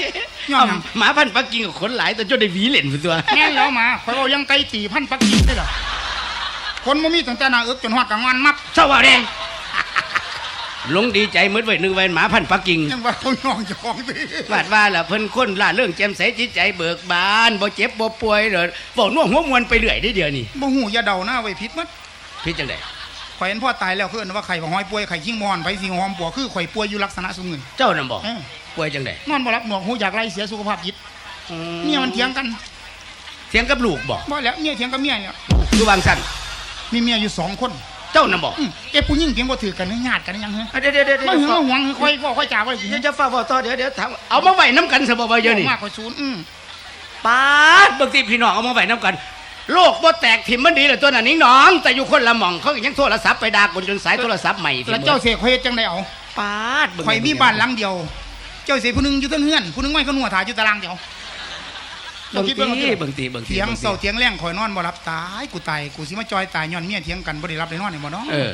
Speaker 1: ย่องหยัง
Speaker 5: เาหมาพันธุ์ปักกิ่งกับขนหลายแต่จนได้หวีเหล่นพุ่นตัว
Speaker 1: แม่นแล้วมาข่อยเอายังไก่ตีพันปักกิ่งได้เหรอคนบ่มีตั้งแต่หน้าเอิกจนฮอดกลางวันมับ
Speaker 5: เศร้าว่าแดงหลงดีใจเหมือนไว้นึกไว้หมาพันธุ์ปักกิ่ง
Speaker 1: ยังว่าเขาย่องเจ้าของสิ
Speaker 5: วาดว่าล่ะเพิ่นคนล่าเรื่องแจ่มใสจิตใจเบิกบานบ่เจ็บบ่ป่วยเด้อบ่น่วงหัวมวนไปเรื่อยได้เดี๋ยวนี้
Speaker 1: บ่ฮู้อย่าเดาหน้าไว้ผิดมัด
Speaker 5: พี่จังได๋
Speaker 1: ข่อยเห็นพ่อตายแล้วคืออนว่าไข่บ่ห้อยป่วยไข่ขิงมอนไปสิหอมปัวคือข่อยป่วยอยู่ลักษณะซุมเงิน
Speaker 5: เจ้านำบ่
Speaker 1: เอ้อ
Speaker 5: ป่วยจังได๋
Speaker 1: นอนบ่หลับหนวกหูอยากไล่เสียสุขภาพจิตเมียมันเถียงกัน
Speaker 5: เถียงกับลูกบ่
Speaker 1: บ่แล้วเมียเถียงกับเมียเนี่ย
Speaker 5: คือวางซั่น
Speaker 1: มีเมียอยู่สองคน
Speaker 5: เจ้านำบ่
Speaker 1: อืมเอ๊ะผู้หญิงเถียงบ่ถือกันญาติกันยังเหรอ
Speaker 5: อะเดี๋ยวเดี๋ยวเดี๋ยว
Speaker 1: มา
Speaker 5: เดี๋
Speaker 1: หึ
Speaker 5: ยว
Speaker 1: งมาหวงค่อยบ่ค่อยจ่าไว้สิ
Speaker 5: เดี๋ยวจะฝากบอกต่อเดี๋ยวเดี๋ยวถามเอามาไว้น้ำกันซะบ่บ่เดี๋ยวนี้
Speaker 1: มากค่อยศูนย์อืม
Speaker 5: ปาดบางทีพี่น้องเอามาไว้น้ำกัน โลกบ่แตกถิ่มมันดีแหละตัวนั้นนิ่งน้อง แต่อยู่คนละหม่องเขาก็ยังโทรศัพท์ไปด่าคนจนสายโทรศัพท์ใหม่
Speaker 1: แล้วเจ้าเสกข่อยเฮ็ดจังได๋เอา
Speaker 5: ปาดเง
Speaker 1: ข่อยมีบ้านหลังเดียว เจ้าเสกผู้หนึงอยู่เทั้งเฮือนผู้หนึงไว้เขาหัวถ่ายอยู่ตารางเดียว
Speaker 5: บาง
Speaker 1: คิด
Speaker 5: ที
Speaker 1: เบิ่งเอาสิ
Speaker 5: บางทีบางที
Speaker 1: เถียง
Speaker 5: บางที
Speaker 1: เศร้าเถียงแรงข่อยนอนบ่หลับตายกูตายกูสิมาจอยตายย้อนเมียเถียงกันบ่ได้รับได้นอนนี่บ่เนาะ
Speaker 5: เออ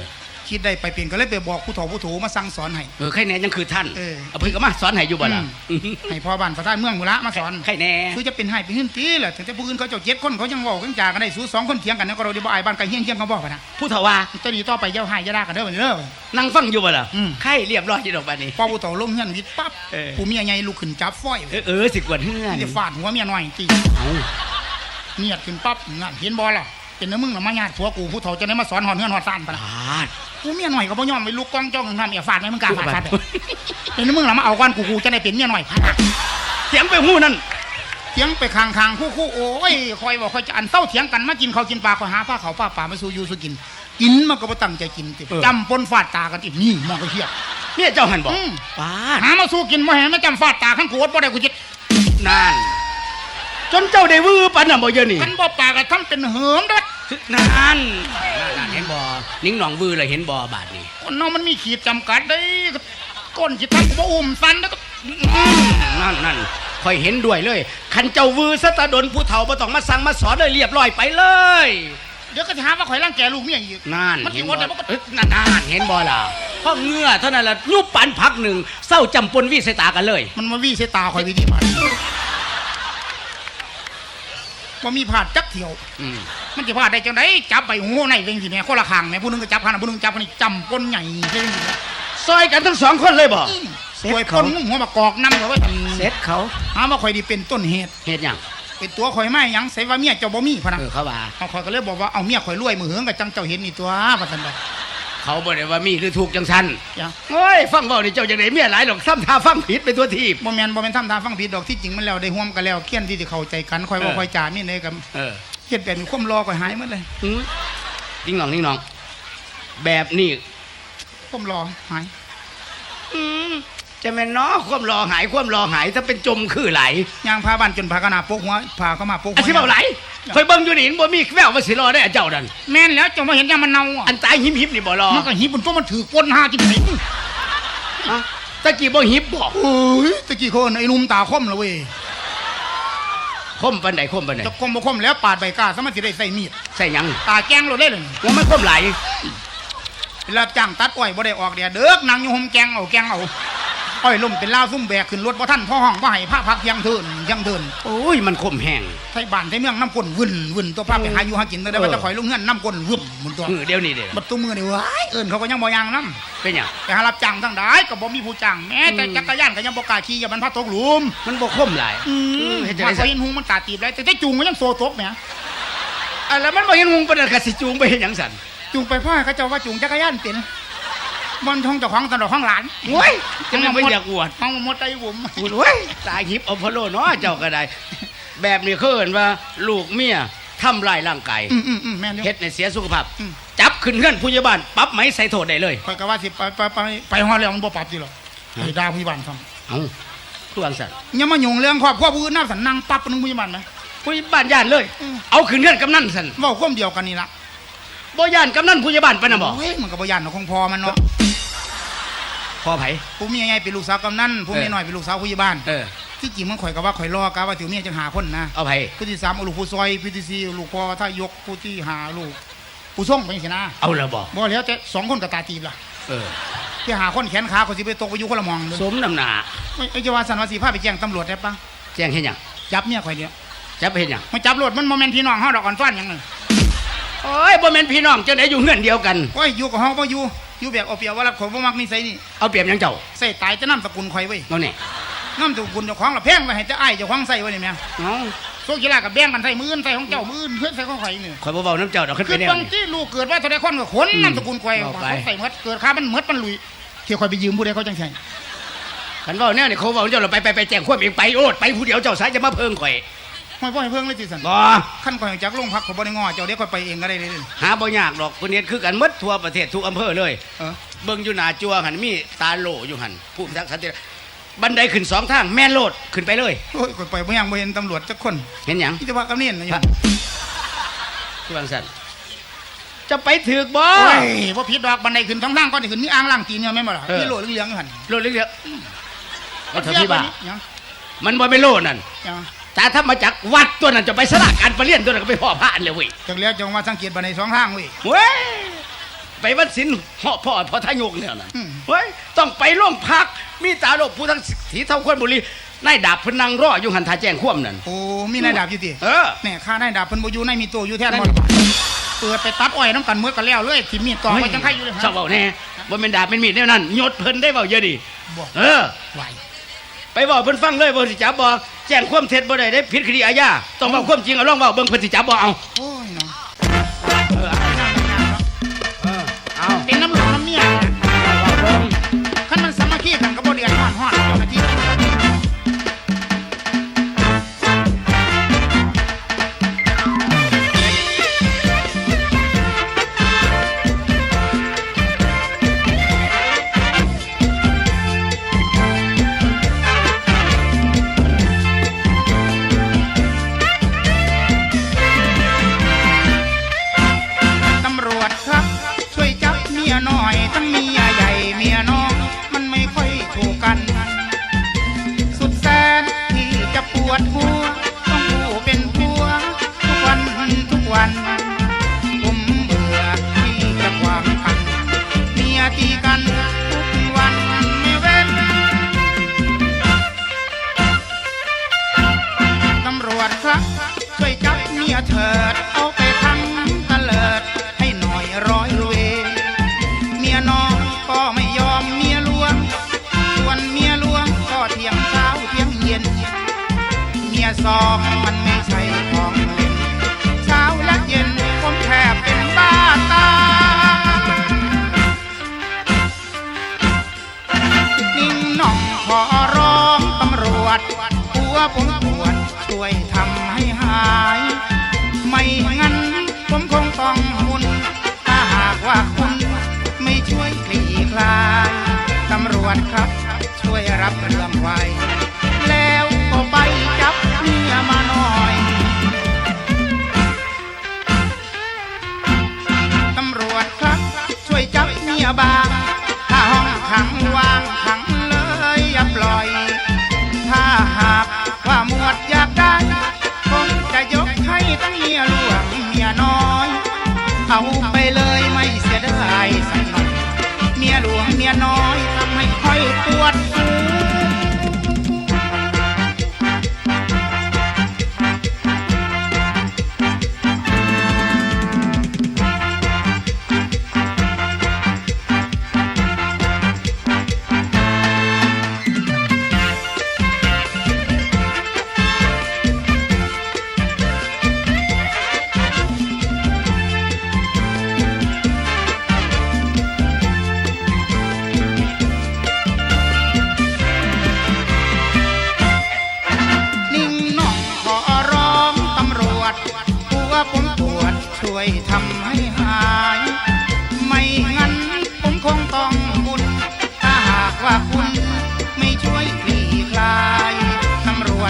Speaker 1: คิดได้ไปเปลี่ยนก็เลยไปบอกผู้เฒ่าผู้โถมาสั่งสอนให้
Speaker 5: เออใครแน่ยังคือท่าน
Speaker 1: เออ
Speaker 5: เอาเพิ่นก็มาสอนให้อยู่บ่ล่ะ
Speaker 1: อืมให้พ่อบ้านประธานเมืองมุระมาสอน
Speaker 5: ใครแน่
Speaker 1: คือจะเป็นให้เป็นหื้นตีแหละถึงจะผู้อื่นเขาเจ้าเจ็ดคนเขายังเว้ากันจากันได้สู้สองคนเถียงกันนะก็เราได้บ่อายบ้านไกลเฮียงเคียงเขาบอกกันนะ
Speaker 5: ผู้เฒ่าว่า
Speaker 1: เจ้าดีต่อไปเย้าให้อย่าด่ากันเด้อบัดนี้เด้อ
Speaker 5: นั่งฟังอยู่บ่ล่ะ
Speaker 1: อืม
Speaker 5: ใครเรียบร้อยอยู่ดอกบัดนี้
Speaker 1: พอผู้เฒ่าลงเฮือนวิทย์ปั๊บ
Speaker 5: เออ
Speaker 1: ผู้เมียใหญ่ลุกขึ้นจับฝ้อย
Speaker 5: เออเออสิกวนเฮือน
Speaker 1: จะฟาดหัวเมียน้อยตี
Speaker 5: เอา
Speaker 1: เนียดขึ้นปั๊บนั่นเห็นบ่ล่ะเป็นเนื้อมึงน่ะมาญาติผัวกูผู้เฒ่าจะได้มาสอนหอนเฮือนหอดซ่านปะนะ
Speaker 5: ปาด
Speaker 1: ผู้เมียน้อยก็บ่ยอมไปลุกกองจ้องทำเมียฟาดไหมมึงกล้าฟาดฟาดไปเป็นเนื้อมึงน่ะมาเอากวนกูกูจะได้เป็นเมียน้อยพะนะ
Speaker 5: เสียงไปหู้นั่น
Speaker 1: เถียงไปคางคางคู่คู่โอ้ยคอยบอกคอยจะอันเต้าเถียงกันมากินเขาวกินปลาคอยหาผ้าเขาวป้าป่ามาสู่อยูสู่กินกินมันก็บ่ตั้งใจกินติจำปนฟาดตากันตินี่มองก็เฮีย
Speaker 5: เมียเจ้าหันบ่
Speaker 1: อืม
Speaker 5: ปาด
Speaker 1: หามาสู้กินบ่แหนมาจำฟาดตาขั้นขวดบ่ได้กูจิต
Speaker 5: นั่นจนเจ้าได้วื้อปันน่ะบ่เดี๋ยวนี้
Speaker 1: กันบ่ปากก็ทำเป็นเหิมเด้อ
Speaker 5: นั่นนั่ นเห็นบ่นิ่งหนองวื้อเลยเห็นบ่บาดนี้
Speaker 1: คนเนาะมันมีขีดจำกัดได้ก้นสิทั้งกูบ่อุ้มสันแล้วก็
Speaker 5: นั่นนั่นคอยเห็นด้วยเลยขันเจ้าวือสตะดนผู้เฒ่าบ่ต้องมาสั่งมาสอนเลยเรียบร้อยไปเลย
Speaker 1: เดี๋ยวก็จะหาว่าข่อยรังแกลูกเมียอีก
Speaker 5: นั่น
Speaker 1: มันสิ
Speaker 5: เห็น
Speaker 1: หม
Speaker 5: บ่
Speaker 1: ดแล้วมันก็
Speaker 5: เอ้ยนั่นนั่นเห็นบ่ล่ะพ่อเงื่อเท่านั้นละยุบปันพักหนึ่งเศร้าจำปนวิเศษตากันเลย
Speaker 1: มันมาวี่ใส่ตาข่อยวิธีผ่าน บ่มีผาดจักเที่ยว
Speaker 5: อืม
Speaker 1: มันจะพลาดได้จังไดจับไปหัวในเรื่องสิแม่คนละข้างแม่ผู้หนึงก็จับข้างผู้หนึงจับคนนี้จำปนใหญ่เรื่องสิแม่
Speaker 5: ซอยกันทั้งสองคนเลยบ่เสร็จ
Speaker 1: สวยป
Speaker 5: เขา
Speaker 1: นงุ้มหัวมากอกน้ำเอาไว้
Speaker 5: เสร็จเขา
Speaker 1: หาว่าข่อยดีเป็นต้นเหตุ
Speaker 5: เฮ็ดหยัง
Speaker 1: เป็นตัวข่อยไม่หยังใส่ว่าเมียเจ้าบ่มีพะนะ
Speaker 5: เออเขาว่า
Speaker 1: เอาข่อยก็เลยบอกว่าเอาเมียข่อยรวยมือเหืองกับจังเจ้าเห็นนี่ตัวว่าซั่นดอก
Speaker 5: เขาบ่ได้ว่ามีหรือถูกจังซัน
Speaker 1: จ้ะ
Speaker 5: โอ้ยฟังเว้านี่เจ้าจังได๋เมียหลายหรอกซ้ำท่าฟังผิดไปตัวทีบ
Speaker 1: บ่แม่นบ่แม่นทำทางฟังผิดดอกที่จริงมันแล้วได้ร่วมกันแล้วเคียนที่สิเข้าใจกันข่อยว่า
Speaker 5: เออ
Speaker 1: ข่อยจ่ามีเลยกับ
Speaker 5: เออ
Speaker 1: เฮ็ดแบบนี้ความรอข่อยหายหมดเลย
Speaker 5: หืมนิ่งหนองนิ่งหนอง แบบนี้
Speaker 1: ความรอหาย
Speaker 5: อืม จะแม่นเนาะความรอหายความรอหายถ้าเป็นจมคือไหล
Speaker 1: ย่างพาบ้านจนพากระนาปกหัวพาเข้ามาปกหั
Speaker 5: อัน
Speaker 1: ว
Speaker 5: สิเบาไหลคอยเบิ่งอยู่นี่บ่มีแววว่าสิรอได้อะเจ้านั่น
Speaker 1: แม่นแล้วจะมาเห็นยามมันเน่าอะ
Speaker 5: อันตายหิมหิบนี่บ่รอ
Speaker 1: มันก็หิบบนตัวมันถือก้นหาจิบไหน
Speaker 5: อะตะกี้บ่หิบบ่
Speaker 1: โอ้ยตะกี้คนไอ้หนุ่มตาคมละเว้ย
Speaker 5: คมปานใดคมปานใด
Speaker 1: จะคมบ่คมแล้วปาดใบกล้าสมัติได้ใส่มีด
Speaker 5: ใส่หยัง
Speaker 1: ตาแจ้งเราได้เลย
Speaker 5: ว่ามันคมไหล
Speaker 1: รับจ้างตัดอ้อยบ่ได้ออกเดียเด้อกนางอยู่ห่มแกงเอาแกงเอา อ้อยล่มเป็นลาวซุ่มแบกขึ้นรถบ่ทันพ่อห้องบ่ให้พระพักเที่ยังเทินเที่ยังเทิน
Speaker 5: โอ้ยมันคมแห้ง
Speaker 1: ไทยบ้านไทยเมืองน้ำก้นวึ่นวึ่นตัวพาไปหาอยู่หากินแต่ว่า
Speaker 5: เออ
Speaker 1: จะข่อยลงเงินน้ำก้นวึ่มหมุนตัว
Speaker 5: เออเดี๋ยวนี้เด้อ
Speaker 1: บัดตัวมือนี่ว้ายเอิ้นเขาก็ยังบ่ยางน้
Speaker 5: เป็นหยังำ
Speaker 1: ไปหารับจ้างทั้งหลายก็บ่มีผู้จ้างแม้แต่
Speaker 5: อืม
Speaker 1: จักรยานก็ยังบ่กล้าขี่อย่ามันพาตกหลุม
Speaker 5: มันบ่คมหลาย
Speaker 1: อื
Speaker 5: เอ
Speaker 1: ม
Speaker 5: อเฮ็ดจัง
Speaker 1: ว่า
Speaker 5: ได๋
Speaker 1: เขา
Speaker 5: ซะ
Speaker 1: เห็นหุงมันกล้าตีบได้แต่ได้จูงก็ยังโซตกแหม
Speaker 5: อะแล้วมันบ่เห็นหุงปานนั้นก็สิจูงไปเฮ็ดหยังสั่น
Speaker 1: จูงไปพ่อให้เขาเจ้าว่าจูงจักรยานเป็น มันท้องเจ้าของตลอดของหลาน
Speaker 5: โอ้ยจังได๋บ่อยากอวด
Speaker 1: ห้องหมดใจผม
Speaker 5: พูดโอ้ยตายหิบเอาพะโลเนาะเจ้าก็ได้ แบบนี้คือเอิ้นว่าลูกเมียทำลายร่างกาย
Speaker 1: อืมอืมอืมแม่นอยู่
Speaker 5: เฮ็ดในเสียสุขภาพ
Speaker 1: อืม
Speaker 5: จับขึ้นเฮือนผู้ใหญ่บ้านปรับไหมใส่โทษได้เลย
Speaker 1: คอยก็ว่าสิไปไปไปไปฮอดแล้วมันบ่ปรับสิหรอกไอ้ดาวผู้ใหญ่บ้านซ้ำ
Speaker 5: เอ้าคือว่าซั่น
Speaker 1: อย่ามายุ่งเรื่องครอบครัวผู้อื่นน้ำสันนั่งปั๊บนึงผู้ใหญ่บ้านไหม
Speaker 5: ผู้ใหญ่บ้านย่านเลย
Speaker 1: อืม
Speaker 5: เอาขึ้นเฮือนกำนันซั่น
Speaker 1: เว้าความเดียวกันนี่ล่ะ
Speaker 5: บ่ย่านกำนันผู้ใหญ่บ้านปานน่ะบ่
Speaker 1: โอ้ยมันก็บ่ย่านของพอมันเนาะ
Speaker 5: พอไผ
Speaker 1: ผู้เมียใหญ่เป็นลูกสาวกำนันผู้เมีย
Speaker 5: เออ
Speaker 1: น้อยเป็นลูกสาวผู้ใหญ่บ้าน
Speaker 5: เออ
Speaker 1: ที่จริงมันข่อยก็ว่าข่อยรอกะว่าสิวเมียจังหาคนนะ
Speaker 5: เอาไผ
Speaker 1: ผู้ที่สามเอาลูกผู้ซอยผู้ที่สี่เอาลูกพ่อถ้ายกผู้ที่หาลูกผู้ส่งไปจังซี่นะ
Speaker 5: เอาและบ่
Speaker 1: บ่แล้วแต่สองคนก็ตาตีบล่ะ
Speaker 5: เออ
Speaker 1: ที่หาคนแขนขาเขาสิไปตกไปอยู่คนละหมองเลย
Speaker 5: สมน้ำหน้า
Speaker 1: ไม่ไอ้จะว่าสันว่าสิพาไปแจ้งตำรวจได้ปะ
Speaker 5: แจ้งเฮ็ดหยัง
Speaker 1: จับเมียข่อยเดียว
Speaker 5: จับเฮ็ดหยัง
Speaker 1: มาจับรถมันโมเมนต์พี่น้องเฮาดอกอ่อนฟ้านหยังนึง
Speaker 5: โอ้ยบ่แม่นพี่น้องจังได๋อยู่เฮือนเดียวกัน
Speaker 1: โอ้ยอยู่กับเฮาบ่อยู่ อยู่แบบเอาเปรียบว่ารับข่อยบ่มักนิสัยนี่
Speaker 5: เอาเปรียบหยังเจ้า
Speaker 1: ใส่ตายแต่น้ำสกุลข่อยไว้ย
Speaker 5: เอานี่
Speaker 1: น้ำสกุลเจ้าของละแพงไว้ให้แต่อ้ายเจ้าของใส่ไว้นี่แม่
Speaker 5: เอ้า
Speaker 1: โซกีฬากับแบ่งกันใส่มืออื่นใส่ของเจ้ามืออื่นเพื่อนใส่ของข่อยนี่
Speaker 5: ข่อยบ่เว้าน้ำเจ้าดอกขึ้น
Speaker 1: คื
Speaker 5: ไป
Speaker 1: อ
Speaker 5: แนว
Speaker 1: บาง
Speaker 5: นี้
Speaker 1: ที่ลูกเกิดว่าเท่าใดคนก็ขน
Speaker 5: อืม
Speaker 1: น้ำสกุลข่อย
Speaker 5: เอาไป
Speaker 1: เขาใส่หมดเกิดค่ามันหมดมันลุยเที่ยวข่อยไปยืมผู้ใดเขาจังไส
Speaker 5: คันเว้าแนวนี่เขาเว้าเจ้าเราไปไปไปแจ้งความเองไปโอดไปผู้เดียวเจ้าสายจะมาเพิ่งข่อย
Speaker 1: ห้อยบ่ให้เพิ่งเลยสิสัน
Speaker 5: บ่
Speaker 1: ขั้นข่อยจากโรงพักข่อยบ่ได้ง้อเจ้าเดี๋ยวข่อยไปเองก็ได้เลย
Speaker 5: หาบ่ยากดอกคนเฮ็ดคือกันหมดทั่วประเทศทุกอำเภอเลย
Speaker 1: เออ
Speaker 5: เบิ่งอยู่หน้าจัวหันมีตาโหลอยู่หันผู้พิทักษ์สันติบันไดขึ้นสองทางแม่นโลดขึ้นไปเลย
Speaker 1: โอ้ยข่อยไปบ่ยังบ่เห็นตำรวจจักคน
Speaker 5: เห็นหยัง
Speaker 1: นี่จะว่ากับนี่นะอยู่
Speaker 5: คือว่าซั่นจะไปถึกบ่
Speaker 1: โอ้ยบ่ผิดดอกบันไดขึ้นท้องทางก่อนนี่ขึ้นมีอ่างล้างตีนเนี่ยแม่นบ่ล่ะ
Speaker 5: เออ
Speaker 1: มีโหลเหลืองๆอยู่หั่น
Speaker 5: โลดเล็กๆเอาเถอะพี่บ่า
Speaker 1: ยัง
Speaker 5: มันบ่เป็นโลนั่น
Speaker 1: ยัง
Speaker 5: แต่ถ้ามาจากวัดตัวนั้นจะไปสลากการประเรียนตัวนั้นก็ไปพ่อพระอันเลยเว้ย
Speaker 1: จังแล้วจังว่าสังเกตบันไดสองทางเว้ย
Speaker 5: เว้ยไปวัดศิลป์เหาะพ่อพ่อทายกเนี่ยนั่น
Speaker 1: อืม
Speaker 5: เว้ยต้องไปร่วมพักมีตาโลกผู้ทั้งสีเท่าคนบุรีนายดาบเพนนังรออยู่หันทาแจ้งความนั่น
Speaker 1: โอ้มีนายดาบอยู่ติ
Speaker 5: เออ
Speaker 1: แน่ข้านายดาบเพิ่นบ่อยู่ในมีโตอยู่แท้บ่เปิดไปตัดอ้อยน้ำกันเมื่อกันแล้วเลยที่มีดต่อไว้จังไคอยู่เลย
Speaker 5: เจ้าเบาแน่บ่เป็นดาบเป็นมีดแน่นั่นยศเพิ่นได้เบาเยอะดิ
Speaker 1: บ่
Speaker 5: เออ
Speaker 1: ไหว
Speaker 5: ไปบอกเพิ่นฟังเลยบ่สิจับบ่ แจ้งความเท็จบ่ได้ได้ผิดคดีอาญาต้องเว้าความจริงเอาลองเว้าเบิ่งเพิ่นสิจับบ่เอา
Speaker 1: โอ้ยเนาะ
Speaker 5: เออเออเอา
Speaker 1: เป็นน้ำ เมียน้อยทำให้คอยปวดหัว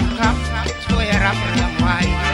Speaker 1: วนครับ ช่วยรับเรื่องไว้